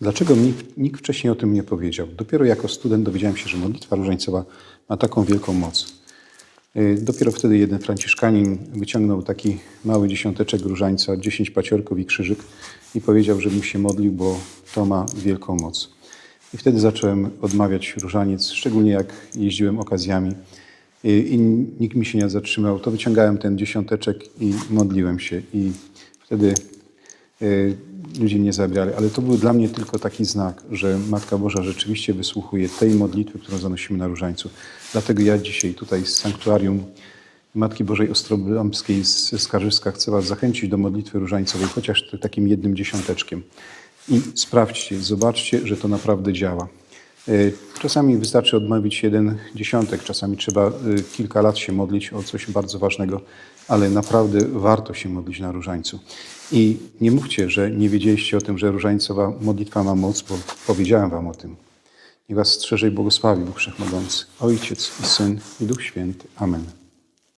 Dlaczego nikt, nikt wcześniej o tym nie powiedział? Dopiero jako student dowiedziałem się, że modlitwa różańcowa ma taką wielką moc. Y, Dopiero wtedy jeden franciszkanin wyciągnął taki mały dziesiąteczek różańca, dziesięć paciorków i krzyżyk i powiedział, żebym się modlił, bo to ma wielką moc. I wtedy zacząłem odmawiać różaniec, szczególnie jak jeździłem okazjami y, i nikt mi się nie zatrzymał, to wyciągałem ten dziesiąteczek i modliłem się. I wtedy y, ludzie mnie zabrali, ale to był dla mnie tylko taki znak, że Matka Boża rzeczywiście wysłuchuje tej modlitwy, którą zanosimy na różańcu. Dlatego ja dzisiaj tutaj z sanktuarium Matki Bożej Ostrobramskiej z Skarżyska chcę Was zachęcić do modlitwy różańcowej, chociaż takim jednym dziesiąteczkiem. I sprawdźcie, zobaczcie, że to naprawdę działa. Y, Czasami wystarczy odmówić jeden dziesiątek, czasami trzeba y, kilka lat się modlić o coś bardzo ważnego, ale naprawdę warto się modlić na różańcu. I nie mówcie, że nie wiedzieliście o tym, że różańcowa modlitwa ma moc, bo powiedziałem wam o tym. Niech was strzeże błogosławi Bóg Wszechmogący, Ojciec i Syn i Duch Święty. Amen.